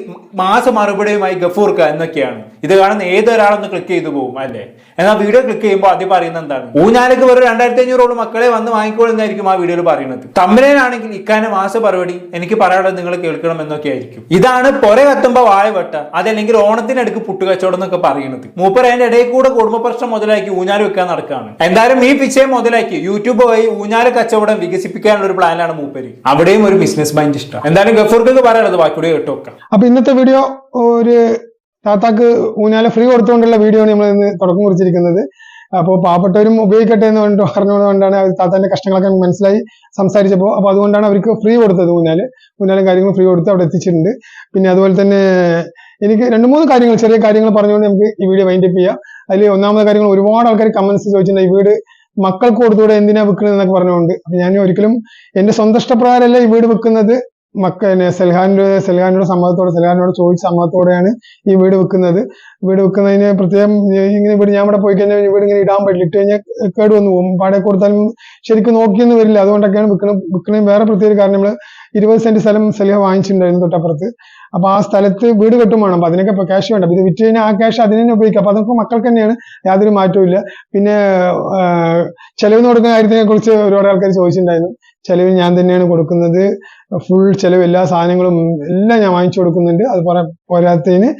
മാസ മറുപടിയുമായി ഗഫൂർക്ക എന്നൊക്കെയാണ്. ഇത് കാണുന്ന ഏതൊരാളൊന്ന് ക്ലിക്ക് ചെയ്തു പോകും അല്ലേ? എന്നാൽ വീഡിയോ ക്ലിക്ക് ചെയ്യുമ്പോൾ ആദ്യം പറയുന്നത് എന്താണ്? ഊഞ്ഞാലേക്ക് വെറും രണ്ടായിരത്തി അഞ്ഞൂറോളം മക്കളെ വന്ന് വാങ്ങിക്കോളെന്നായിരിക്കും ആ വീഡിയോയിൽ പറയുന്നത്. തമ്മിലാണെങ്കിൽ ഇക്കാനെ മാസ പരിപാടി എനിക്ക് പറയാനുള്ളത് നിങ്ങൾ കേൾക്കണം എന്നൊക്കെ ആയിരിക്കും. ഇതാണ് പൊര കത്തുമ്പോ വാഴ വെട്ട അതല്ലെങ്കിൽ ഓണത്തിനടുക്ക് പുട്ടുകച്ചവടം എന്നൊക്കെ പറയുന്നത്. മൂപ്പർ അതിന്റെ ഇടയിൽ കൂടെ കുടുംബ പ്രശ്നം മുതലാക്കി ഊഞ്ഞാൽ വെക്കാൻ നടക്കുകയാണ് എന്തായാലും ഈ പിച്ചയെ മുതലാക്കി യൂട്യൂബ് വഴി ഊഞ്ഞാൽ കച്ചവടം വികസിപ്പിക്കാനുള്ള ഒരു പ്ലാനാണ് മൂപ്പര്. അവിടെയും ഒരു ബിസിനസ് മൈൻഡ് ഇഷ്ടം. എന്തായാലും ഗഫൂർക്ക് പറയാനുള്ളത് ബാക്കിയുടെ കേട്ടോ വെക്കാം അപ്പൊ ഇന്നത്തെ വീഡിയോ ഒരു താത്താക്ക് ഊഞ്ഞാല ഫ്രീ കൊടുത്തുകൊണ്ടുള്ള വീഡിയോ ആണ് നമ്മൾ ഇന്ന് തുടക്കം കുറിച്ചിരിക്കുന്നത്. അപ്പോൾ പാവപ്പെട്ടവരും ഉപയോഗിക്കട്ടെ എന്ന് പറഞ്ഞിട്ട് പറഞ്ഞതുകൊണ്ടാണ് അവർ താത്താന്റെ കഷ്ടങ്ങളൊക്കെ മനസ്സിലായി സംസാരിച്ചപ്പോൾ അപ്പോൾ അതുകൊണ്ടാണ് അവർക്ക് ഫ്രീ കൊടുത്തത് ഊഞ്ഞാൽ. ഊഞ്ഞാലും കാര്യങ്ങളും ഫ്രീ കൊടുത്ത് അവിടെ എത്തിച്ചിട്ടുണ്ട്. പിന്നെ അതുപോലെ തന്നെ എനിക്ക് രണ്ട് മൂന്ന് കാര്യങ്ങൾ ചെറിയ കാര്യങ്ങൾ പറഞ്ഞുകൊണ്ട് നമുക്ക് ഈ വീഡിയോ വൈൻഡപ്പ് ചെയ്യാം. അതിൽ ഒന്നാമത്തെ കാര്യങ്ങൾ ഒരുപാട് ആൾക്കാർ കമന്റ്സ് ചോദിച്ചിട്ടുണ്ട് ഈ വീട് മക്കൾക്ക് കൊടുത്തുകൂടെ എന്തിനാ വിൽക്കുന്നത് എന്നൊക്കെ പറഞ്ഞുകൊണ്ട്. ഞാൻ ഒരിക്കലും എന്റെ സ്വന്തം ഇഷ്ടപ്രകാരമല്ല ഈ വീട് വെക്കുന്നത് മക്ക പിന്നെ സൽഹാന്റെ സൽഹാനോട് സമ്മതത്തോടെ സെൽഹാനോട് ചോദിച്ച സമ്മതത്തോടെയാണ് ഈ വീട് വെക്കുന്നത്. വീട് വെക്കുന്നതിന് പ്രത്യേകം ഇങ്ങനെ വീട് ഞാൻ ഇവിടെ പോയി കഴിഞ്ഞാൽ വീട് ഇങ്ങനെ ഇടാൻ പറ്റില്ല. ഇട്ട് കഴിഞ്ഞാൽ കേട് വന്നു പോകും. പാടെ കൊടുത്താലും ശരിക്കും നോക്കിയൊന്നും വരില്ല. അതുകൊണ്ടൊക്കെയാണ് വിൽക്കണം വിൽക്കണ വേറെ പ്രത്യേക കാരണം നമ്മൾ ഇരുപത് സെന്റ് സ്ഥലം സലിഹ വാങ്ങിച്ചിട്ടുണ്ടായിരുന്നു തൊട്ടപ്പുറത്ത്. അപ്പൊ ആ സ്ഥലത്ത് വീട് കെട്ടും വേണം. അപ്പൊ അതിനൊക്കെ ക്യാഷ് വേണ്ട. ഇത് വിറ്റ് കഴിഞ്ഞാൽ ആ ക്യാഷ് അതിന് തന്നെ ഉപയോഗിക്കാം. അപ്പൊ അതൊക്കെ മക്കൾക്ക് തന്നെയാണ് യാതൊരു മാറ്റവും പിന്നെ ചെലവിന് കൊടുക്കുന്ന കാര്യത്തിനെ കുറിച്ച് ഒരുപാട് ആൾക്കാർ ചോദിച്ചിട്ടുണ്ടായിരുന്നു. ചെലവ് ഞാൻ തന്നെയാണ് കൊടുക്കുന്നത്. ഫുൾ ചെലവ് എല്ലാ സാധനങ്ങളും എല്ലാം ഞാൻ വാങ്ങിച്ചു കൊടുക്കുന്നുണ്ട്. അത് പോരാ പോരാത്തതിന്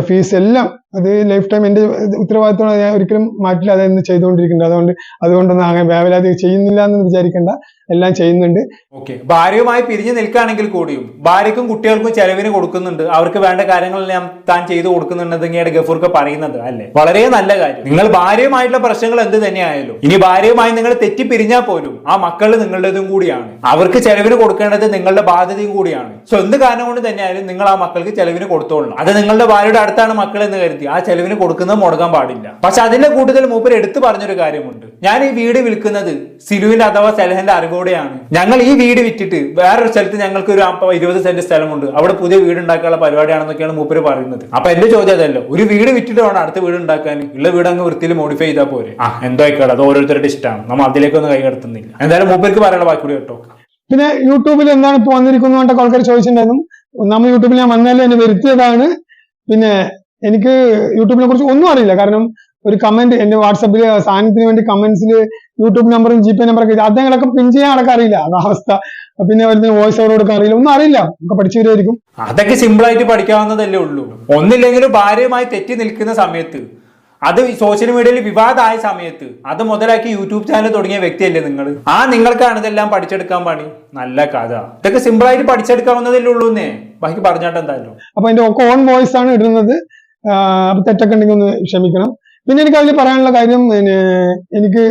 ഫീസ് എല്ലാം അത് ലൈഫ് ടൈം എന്റെ ഉത്തരവാദിത്തം ഞാൻ ഒരിക്കലും മാറ്റില്ല. അതെന്ന് ചെയ്തുകൊണ്ടിരിക്കുന്നുണ്ട്. അതുകൊണ്ട് അതുകൊണ്ടൊന്നും അങ്ങനെ വേവലാതി ചെയ്യുന്നില്ല എന്ന് വിചാരിക്കേണ്ട. എല്ലാം ചെയ്യുന്നുണ്ട്. ഓക്കെ ഭാര്യയുമായി പിരിഞ്ഞു നിൽക്കുകയാണെങ്കിൽ കൂടിയും ഭാര്യക്കും കുട്ടികൾക്കും ചെലവിന് കൊടുക്കുന്നുണ്ട്. അവർക്ക് വേണ്ട കാര്യങ്ങളെല്ലാം താൻ ചെയ്തു കൊടുക്കുന്നുണ്ടെന്നാണ് ഗഫൂർക്ക് പറയുന്നത് അല്ലേ? വളരെ നല്ല കാര്യം. നിങ്ങൾ ഭാര്യയുമായിട്ടുള്ള പ്രശ്നങ്ങൾ എന്ത് തന്നെയായാലും ഇനി ഭാര്യയുമായി നിങ്ങൾ തെറ്റി പിരിഞ്ഞാൽ പോലും ആ മക്കൾ നിങ്ങളുടേതും കൂടിയാണ്. അവർക്ക് ചെലവിന് കൊടുക്കേണ്ടത് നിങ്ങളുടെ ബാധ്യതയും കൂടിയാണ്. സോ എന്ത് കാരണം കൊണ്ട് തന്നെയായാലും നിങ്ങൾ ആ മക്കൾക്ക് ചെലവിന് കൊടുത്തോളണം. അത് നിങ്ങളുടെ ഭാര്യയുടെ അടുത്താണ് മക്കൾ എന്ന് കരുതി. ആ ചെലവിന് കൊടുക്കുന്നത് മുടങ്ങാൻ പാടില്ല. പക്ഷെ അതിന്റെ കൂട്ടത്തിൽ മൂപ്പർ എടുത്തു പറഞ്ഞൊരു കാര്യമുണ്ട്. ഞാൻ ഈ വീട് വിൽക്കുന്നത് സിലുവിന്റെ അഥവാ സെലഹന്റെ അറിവോടെയാണ്. ഞങ്ങൾ ഈ വീട് വിറ്റിട്ട് വേറൊരു സ്ഥലത്ത് ഞങ്ങൾക്ക് ഒരു ഇരുപത് സെന്റ് സ്ഥലമുണ്ട്. അവിടെ പുതിയ വീട് ഉണ്ടാക്കാനുള്ള പരിപാടിയാണെന്നൊക്കെയാണ് മൂപ്പര് പറയുന്നത്. അപ്പൊ എന്റെ ചോദ്യം അതല്ലോ. ഒരു വീട് വിറ്റിട്ട് വേണം അടുത്ത വീട് ഉണ്ടാക്കാൻ? ഉള്ള വീട് അങ്ങ് വൃത്തിയിൽ മോഡിഫൈ ചെയ്താൽ പോരെ. ആ എന്തോ ആയിക്കോട്ടെ. അത് ഓരോരുത്തരുടെ ഇഷ്ടമാണ് നമ്മൾ അതിലേക്കൊന്നും കൈ കടത്തുന്നില്ല. എന്തായാലും മൂപ്പർക്ക് പറയാനുള്ള ബാക്കി കൂടി കേട്ടോ. പിന്നെ യൂട്യൂബിൽ എന്താണ് ഇപ്പൊ വന്നിരിക്കുന്നത് കൊണ്ട് ആൾക്കാർ ചോദിച്ചിട്ടുണ്ടായിരുന്നു. ഒന്നാമത് യൂട്യൂബിൽ ഞാൻ വന്നാലും എന്നെ വരുത്തിയതാണ്. പിന്നെ എനിക്ക് യൂട്യൂബിനെ കുറിച്ച് ഒന്നും അറിയില്ല. കാരണം ഒരു കമന്റ് എന്റെ വാട്സപ്പിൽ സാധനത്തിന് വേണ്ടി കമന്റ്സിൽ യൂട്യൂബ് നമ്പറും ജി പേ നമ്പറൊക്കെ അദ്ദേഹങ്ങളൊക്കെ പിൻ ചെയ്യാൻ അടക്കം അറിയില്ല. ആ അവസ്ഥ. പിന്നെ വരുന്ന വോയിസ് ഓവർ കൊടുക്കാൻ അറിയില്ല. ഒന്നും അറിയില്ല. ഒക്കെ പഠിച്ചു വരുമായിരിക്കും അതൊക്കെ സിമ്പിൾ ആയിട്ട് പഠിക്കാവുന്നതല്ലേ ഉള്ളൂ. ഒന്നില്ലെങ്കിലും ഭാര്യയുമായി തെറ്റി നിൽക്കുന്ന സമയത്ത് അത് സോഷ്യൽ മീഡിയയിൽ വിവാദമായ സമയത്ത് അത് മുതലാക്കി യൂട്യൂബ് ചാനൽ തുടങ്ങിയ വ്യക്തിയല്ലേ നിങ്ങൾ ആ നിങ്ങൾക്കാണ് ഇതെല്ലാം പഠിച്ചെടുക്കാൻ പണി. നല്ല കഥ. ഇതൊക്കെ സിമ്പിൾ ആയിട്ട് പഠിച്ചെടുക്കാവുന്നതല്ലേ ഉള്ളൂ എന്നേ. ബാക്കി പറഞ്ഞാട്ട് എന്തായാലും. അപ്പൊ എന്റെ ഓൺ വോയിസ് ആണ് ഇടുന്നത്. തെറ്റൊക്കെ ഉണ്ടെങ്കിൽ ഒന്ന് ക്ഷമിക്കണം. പിന്നെ എനിക്ക് അതിൽ പറയാനുള്ള കാര്യം എനിക്ക്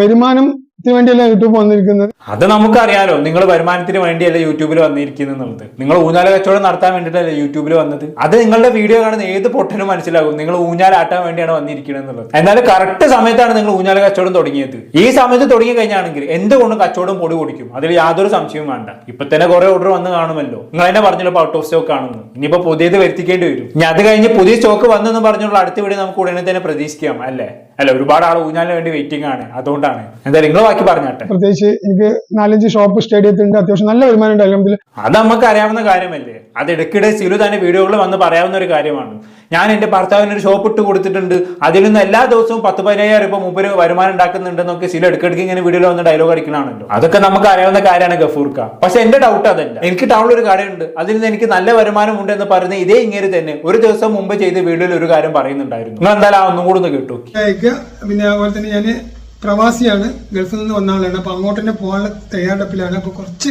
വരുമാനത്തിന് വേണ്ടിയല്ല യൂട്യൂബ് വന്നിരിക്കുന്നത്? അത് നമുക്കറിയാലോ. നിങ്ങൾ വരുമാനത്തിന് വേണ്ടിയല്ല യൂട്യൂബിൽ വന്നിരിക്കുന്നത് എന്നുള്ളത്. നിങ്ങൾ ഊഞ്ഞാല കച്ചവടം നടത്താൻ വേണ്ടിട്ടല്ലേ യൂട്യൂബിൽ വന്നത്? അത് നിങ്ങളുടെ വീഡിയോ കാണുന്ന ഏത് പൊട്ടനും മനസ്സിലാകും. നിങ്ങൾ ഊഞ്ഞാലാട്ടാൻ വേണ്ടിയാണ് വന്നിരിക്കുന്നത് എന്നുള്ളത്. എന്നാലും കറക്റ്റ് സമയത്താണ് നിങ്ങൾ ഊഞ്ഞാല കച്ചവടം തുടങ്ങിയത്. ഈ സമയത്ത് തുടങ്ങി കഴിഞ്ഞാണെങ്കിൽ എന്തുകൊണ്ട് കച്ചവടം പൊടി പൊടിക്കും? അതിൽ യാതൊരു സംശയവും വേണ്ട. ഇപ്പൊ തന്നെ കുറെ ഓർഡർ വന്ന് കാണുമല്ലോ. നിങ്ങൾ തന്നെ പറഞ്ഞല്ലോ ഔട്ട് ഓഫ് സ്റ്റോക്ക് കാണുന്നു ഇനിയിപ്പോ പുതിയത് വരുത്തിക്കേണ്ടി വരും. ഇനി അത് കഴിഞ്ഞ് പുതിയ സ്റ്റോക്ക് വന്നെന്ന് പറഞ്ഞുള്ള അടുത്ത വീഡിയോ നമുക്ക് ഉടനെ തന്നെ പ്രതീക്ഷിക്കാം അല്ലേ? അല്ല ഒരുപാട് ആൾ ഊഞ്ഞാലിന് വേണ്ടി വെയിറ്റിംഗ് ആണ്. അതുകൊണ്ടാണ്. എന്തായാലും നിങ്ങൾ ബാക്കി പറഞ്ഞാട്ടെ. പ്രത്യേകിച്ച് എനിക്ക് നാലഞ്ച് ഷോപ്പ് സ്റ്റേഡിയത്തിലുണ്ട്. അത്യാവശ്യം നല്ല വരുമാനം ഉണ്ട്. അല്ലെങ്കിൽ അത് നമുക്ക് അറിയാവുന്ന കാര്യമല്ലേ? അത് ഇടയ്ക്കിടെ സിലു തന്നെ വീഡിയോകളിൽ വന്ന് പറയാവുന്ന ഒരു കാര്യമാണ്. ഞാൻ എന്റെ ഭർത്താവിന് ഒരു ഷോപ്പ് ഇട്ട് കൊടുത്തിട്ടുണ്ട്. അതിൽ നിന്ന് എല്ലാ ദിവസവും പത്ത് പതിനയ്യായിരം ഇപ്പൊ മുമ്പ് വരുമാനം ഉണ്ടാക്കുന്നുണ്ടെന്നൊക്കെ സിലു ഇടയ്ക്കിടയ്ക്ക് ഇങ്ങനെ വീഡിയോയിൽ വന്ന് ഡയലോഗ് അടിക്കണാണല്ലോ അതൊക്കെ നമുക്ക് അറിയാവുന്ന കാര്യമാണ് ഗഫൂർക്ക. പക്ഷെ എന്റെ ഡൗട്ട് അതല്ല. എനിക്ക് ടൗണിൽ ഒരു കടയുണ്ട് അതിൽ നിന്ന് എനിക്ക് നല്ല വരുമാനം ഉണ്ട് എന്ന് പറയുന്ന ഇതേ ഇങ്ങനെ തന്നെ ഒരു ദിവസം മുമ്പ് ചെയ്ത വീഡിയോയിൽ ഒരു കാര്യം പറയുന്നുണ്ടായിരുന്നു. നിങ്ങൾ എന്തായാലും ഒന്നും കൂടെ ഒന്ന് കേട്ടു പിന്നെ അതുപോലെ തന്നെ ഞാൻ പ്രവാസിയാണ് ഗൾഫിൽ നിന്ന് വന്ന ആളാണ്. അപ്പൊ അങ്ങോട്ട് തന്നെ പോകാനുള്ള തയ്യാറെടുപ്പിലാണ്. അപ്പൊ കുറച്ച്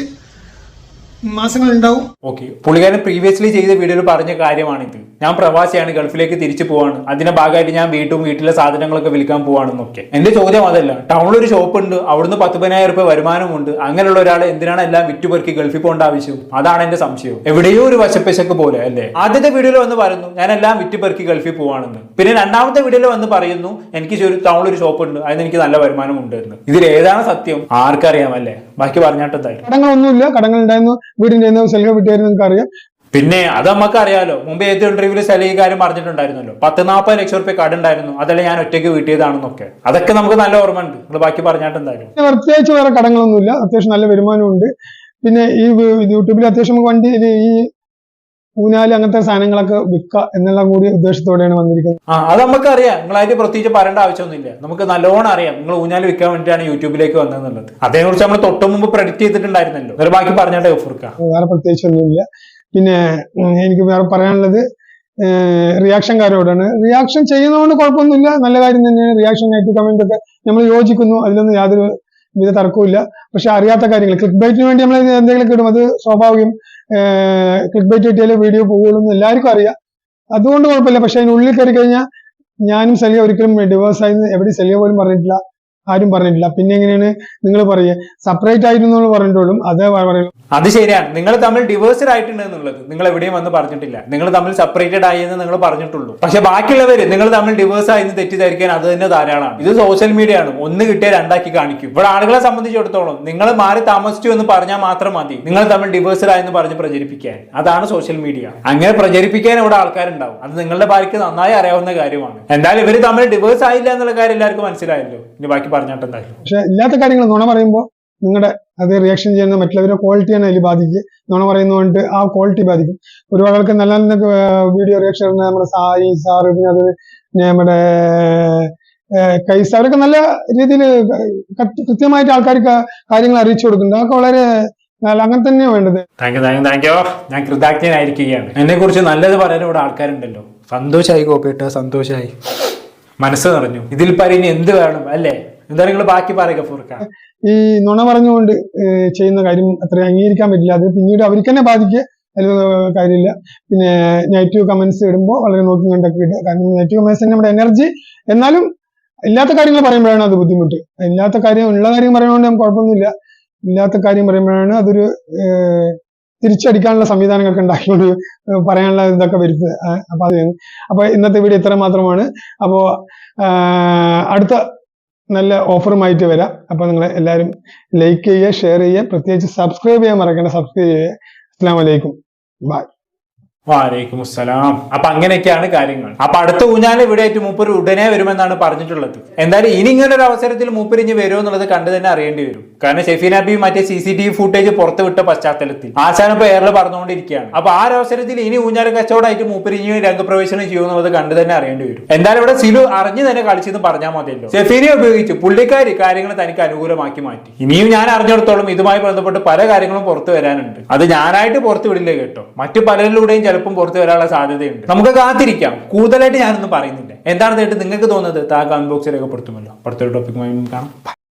മാസങ്ങൾ ഉണ്ടാവും ഓക്കെ. പുള്ളിക്കാരൻ പ്രീവിയസ്ലി ചെയ്ത വീഡിയോയിൽ പറഞ്ഞ കാര്യമാണിത്. ഞാൻ പ്രവാസിയാണ് ഗൾഫിലേക്ക് തിരിച്ചു പോവാണ്. അതിന്റെ ഭാഗമായിട്ട് ഞാൻ വീട്ടും വീട്ടിലെ സാധനങ്ങളൊക്കെ വിൽക്കാൻ പോവാണെന്നൊക്കെ. എന്റെ ചോദ്യം അതല്ല. ടൗണിൽ ഒരു ഷോപ്പ് ഉണ്ട് അവിടുന്ന് പത്ത് പതിനായിരം രൂപ വരുമാനമുണ്ട്. അങ്ങനെയുള്ള ഒരാൾ എന്തിനാണ് എല്ലാം വിറ്റുപെറുക്കി ഗൾഫിൽ പോകേണ്ട ആവശ്യം? അതാണ് എന്റെ സംശയം. എവിടെയോ ഒരു വശപ്പശക്ക് പോലെ അല്ലേ? ആദ്യത്തെ വീഡിയോയിൽ വന്ന് പറയുന്നു ഞാൻ എല്ലാം വിറ്റുപെറുക്കി ഗൾഫിൽ പോവാണെന്ന്. പിന്നെ രണ്ടാമത്തെ വീഡിയോയിൽ വന്ന് പറയുന്നു എനിക്ക് ടൗണിൽ ഒരു ഷോപ്പ് ഉണ്ട്. അതിന് എനിക്ക് നല്ല വരുമാനം എന്ന്. ഇതിൽ ഏതാണ് സത്യം? ആർക്കറിയാമല്ലേ ബാക്കി പറഞ്ഞാട്ട് എന്തായാലും കടങ്ങളൊന്നുമില്ല കടങ്ങൾ ഉണ്ടായിരുന്നു വീടിന്റെ സെൽഫ് വിട്ടായിരുന്നു നിങ്ങൾക്ക് അറിയാം പിന്നെ അത് നമുക്ക് അറിയാലോ മുമ്പ് ഏത് ഇന്റർവ്യൂവിൽ സെല കാര്യം പറഞ്ഞിട്ടുണ്ടായിരുന്നല്ലോ. പത്ത് നാൽപ്പത് ലക്ഷം റുപ്യ കടുണ്ടായിരുന്നു അതല്ല ഞാൻ ഒറ്റയ്ക്ക് വീട്ടിയതാണെന്നൊക്കെ. അതൊക്കെ നമുക്ക് നല്ല ഓർമ്മ ഉണ്ട് നിങ്ങൾ ബാക്കി പറഞ്ഞാട്ട് എന്തായാലും. പ്രത്യേകിച്ച് വേറെ കടങ്ങളൊന്നുമില്ല അത്യാവശ്യം നല്ല വരുമാനമുണ്ട്. പിന്നെ ഈ യൂട്യൂബിൽ അത്യാവശ്യം നമുക്ക് വണ്ടി ഈ ഊനാല് അങ്ങനത്തെ സാധനങ്ങളൊക്കെ വിൽക്കുക എന്നുള്ള കൂടി ഉദ്ദേശത്തോടെയാണ് വന്നിരിക്കുന്നത്. ആ അത് നമുക്ക് അറിയാം അതിന്റെ പ്രത്യേകിച്ച് പറയേണ്ട ആവശ്യമൊന്നുമില്ല. നമുക്ക് നല്ലോണം അറിയാം. നിങ്ങൾ ഊഞ്ഞാൽ വിൽക്കാൻ വേണ്ടിയിട്ടാണ് യൂട്യൂബിലേക്ക് വന്നതെന്നുള്ളത്. അതിനെക്കുറിച്ച് നമ്മൾ തൊട്ട് മുമ്പ് പ്രെഡിക്റ്റ് ചെയ്തിട്ടുണ്ടായിരുന്നല്ലോ. ഒരു ബാക്കി പറഞ്ഞാട്ടെ ഗഫൂർക്ക വേറെ പ്രത്യേകിച്ച് ഒന്നുമില്ല. പിന്നെ എനിക്ക് വേറെ പറയാനുള്ളത് റിയാക്ഷൻകാരോടാണ്. റിയാക്ഷൻ ചെയ്യുന്നതുകൊണ്ട് കുഴപ്പമൊന്നുമില്ല. നല്ല കാര്യം തന്നെയാണ്. റിയാക്ഷൻ നെഗറ്റീവ് കമന്റ് ഒക്കെ നമ്മൾ യോജിക്കുന്നു. അതിലൊന്നും യാതൊരു വിധ തർക്കവും ഇല്ല പക്ഷെ അറിയാത്ത കാര്യങ്ങൾ. ക്ലിക്ക് ബൈറ്റിന് വേണ്ടി നമ്മൾ എന്തെങ്കിലും ഇടും. അത് സ്വാഭാവികം. ക്ലിക്ക് ബൈറ്റ് കിട്ടിയാലേ വീഡിയോ പോകുള്ളൂ എന്ന് എല്ലാവർക്കും അറിയാം. അതുകൊണ്ട് കുഴപ്പമില്ല. പക്ഷെ അതിനുള്ളിൽ കയറി കഴിഞ്ഞാൽ ഞാനും സലിയ ഒരിക്കലും ഡിവേഴ്സ് ആയി എവിടെ സലിയ പോലും പറഞ്ഞിട്ടില്ല. ആരും പറഞ്ഞിട്ടില്ല. പിന്നെ എങ്ങനെയാണ്? നിങ്ങൾ പറയുക. സെപ്പറേറ്റ് ആയിരുന്നു പറഞ്ഞിട്ടുള്ളൂ അതേ പറയുള്ളൂ അത് ശരിയാണ്. നിങ്ങൾ തമ്മിൽ ഡിവേഴ്സ്ഡ് ആയിട്ടുണ്ട് എന്നുള്ളത് നിങ്ങൾ എവിടെയും വന്ന് പറഞ്ഞിട്ടില്ല. നിങ്ങൾ തമ്മിൽ സെപ്പറേറ്റഡ് ആയി എന്ന് നിങ്ങൾ പറഞ്ഞിട്ടുള്ളൂ. പക്ഷെ ബാക്കിയുള്ളവര് നിങ്ങൾ തമ്മിൽ ഡിവേഴ്സ് ആയി എന്ന് തെറ്റിദ്ധരിക്കാൻ അത് തന്നെ ധാരാളമാണ്. ഇത് സോഷ്യൽ മീഡിയ ആണ്. ഒന്ന് കിട്ടിയ രണ്ടാക്കി കാണിക്കും. ഇവിടെ ആളുകളെ സംബന്ധിച്ചിടത്തോളം നിങ്ങൾ മാറി താമസിച്ചു എന്ന് പറഞ്ഞാൽ മാത്രം മതി. നിങ്ങൾ തമ്മിൽ ഡിവേഴ്സ്ഡ് ആയെന്ന് പറഞ്ഞ് പ്രചരിപ്പിക്കാൻ. അതാണ് സോഷ്യൽ മീഡിയ അങ്ങനെ പ്രചരിപ്പിക്കാൻ ഇവിടെ ആൾക്കാരുണ്ടാവും. അത് നിങ്ങളുടെ ഭാര്യയ്ക്ക് നന്നായി അറിയാവുന്ന കാര്യമാണ്. എന്തായാലും ഇവർ തമ്മിൽ ഡിവേഴ്സ് ആയില്ല എന്നുള്ള കാര്യം എല്ലാവർക്കും മനസ്സിലായല്ലോ. ഇനി ബാക്കി പറഞ്ഞിട്ട് എന്തായാലും പക്ഷെ ഇല്ലാത്ത കാര്യങ്ങൾ നുണ പറയുമ്പോൾ നിങ്ങളുടെ അത് റിയാക്ഷൻ ചെയ്യുന്ന മറ്റുള്ളവരുടെ ക്വാളിറ്റിയാണ് അതിൽ ബാധിക്കുക നുണ പറയുന്നതുകൊണ്ട് ആ ക്വാളിറ്റി ബാധിക്കും. ഒരുപാട് ആൾക്ക് നല്ല നല്ല വീഡിയോ റിയാക്ഷൻ നമ്മുടെ സായി സാറ് പിന്നെ അത് നമ്മുടെ കൈസ് അവരൊക്കെ നല്ല രീതിയിൽ കൃത്യമായിട്ട് ആൾക്കാർക്ക് കാര്യങ്ങൾ അറിയിച്ചു കൊടുക്കുന്നുണ്ട്. അതൊക്കെ വളരെ നല്ല- അങ്ങനെ തന്നെയാണ് വേണ്ടത്. Thank you thank you thank you ഞാൻ കൃതജ്ഞനായിരിക്കുകയാണ്. എന്നെ കുറിച്ച് നല്ലത് പറയാൻ ഇവിടെ ആൾക്കാരുണ്ടല്ലോ. സന്തോഷമായി കോപ്പിട്ട് സന്തോഷമായി മനസ്സ് നിറഞ്ഞു. ഇതിൽ പറയുന്ന എന്ത് വേണം അല്ലേ? എന്താ നിങ്ങൾ ബാക്കി പറയുക ഫുർക്ക ഈ നുണ പറഞ്ഞുകൊണ്ട് ചെയ്യുന്ന കാര്യം അത്ര അംഗീകരിക്കാൻ പറ്റില്ല. അത് പിന്നീട് അവർക്ക് തന്നെ ബാധിക്കുക കാര്യമില്ല. പിന്നെ നെഗറ്റീവ് കമന്റ്സ് ഇടുമ്പോൾ വളരെ നോക്കി കണ്ടൊക്കെ ഇടുക. കാരണം നെഗറ്റീവ് കമന്റ്സ് നമ്മുടെ എനർജി. എന്നാലും ഇല്ലാത്ത കാര്യങ്ങൾ പറയുമ്പോഴാണ് അത് ബുദ്ധിമുട്ട്. ഇല്ലാത്ത കാര്യം ഉള്ള കാര്യം പറയുന്നതുകൊണ്ട് നമുക്ക് കുഴപ്പമൊന്നുമില്ല. ഇല്ലാത്ത കാര്യം പറയുമ്പോഴാണ് അതൊരു തിരിച്ചടിക്കാനുള്ള സംവിധാനങ്ങളൊക്കെ ഉണ്ടാക്കിക്കൊണ്ട് പറയാനുള്ള ഇതൊക്കെ വരുത്തുക ആ, അപ്പൊ അത് അപ്പൊ ഇന്നത്തെ വീഡിയോ ഇത്ര മാത്രമാണ് അപ്പോ അടുത്ത നല്ല ഓഫറുമായിട്ട് വരാം. അപ്പൊ നിങ്ങൾ എല്ലാവരും ലൈക്ക് ചെയ്യുക ഷെയർ ചെയ്യുക. പ്രത്യേകിച്ച് സബ്സ്ക്രൈബ് ചെയ്യാൻ മറക്കണ്ട. സബ്സ്ക്രൈബ് ചെയ്യുക. അസ്സാം വലൈക്കും ബൈ വാലൈക്കും അസ്സലാം. അപ്പൊ അങ്ങനെയൊക്കെയാണ് കാര്യങ്ങൾ. അപ്പൊ അടുത്ത ഊഞ്ഞാൽ ഇവിടെ ആയിട്ട് മൂപ്പര് ഉടനെ വരുമെന്നാണ് പറഞ്ഞിട്ടുള്ളത്. എന്തായാലും ഇനി ഇങ്ങനെ ഒരു അവസരത്തിൽ മൂപ്പര് ഇനി വരുമോ എന്നുള്ളത് കണ്ടു തന്നെ അറിയേണ്ടി വരും. കാരണം ഷെഫീൻ അബി മറ്റേ C C T V footage പുറത്ത് വിട്ട പശ്ചാത്തലത്തിൽ. ആശാനം ഇപ്പൊ ഏറെ പറഞ്ഞുകൊണ്ടിരിക്കുകയാണ്. അപ്പൊ ആ അവസരത്തിൽ ഇനി ഊഞ്ഞാൽ കച്ചവടമായിട്ട് മൂപ്പര് ഇനി രംഗപ്രവേശനം ചെയ്യുമെന്നുള്ളത് കണ്ടു തന്നെ അറിയേണ്ടി വരും. എന്തായാലും ഇവിടെ സിലു അറിഞ്ഞു തന്നെ കളിച്ചെന്ന് പറഞ്ഞാൽ മതിയല്ലോ. ഷെഫീനെ ഉപയോഗിച്ച് പുള്ളിക്കാരി കാര്യങ്ങൾ തനിക്ക് അനുകൂലമാക്കി മാറ്റി. ഇനിയും ഞാൻ അറിഞ്ഞിടത്തോളം ഇതുമായി ബന്ധപ്പെട്ട് പല കാര്യങ്ങളും പുറത്തു വരാനുണ്ട്. അത് ഞാനായിട്ട് പുറത്തു വിടില്ല കേട്ടോ. മറ്റു പലരിലൂടെയും ചിലപ്പം പുറത്തു വരാനുള്ള സാധ്യതയുണ്ട്. നമുക്ക് കാത്തിരിക്കാം. കൂടുതലായിട്ട് ഞാനൊന്നും പറയുന്നില്ല. എന്താണ് കേട്ട് നിങ്ങൾക്ക് തോന്നുന്നത്? താ കമന്റ് ബോക്സിൽ രേഖപ്പെടുത്തുമല്ലോ. അടുത്തൊരു ടോപ്പിക്കുമായി കാണാം.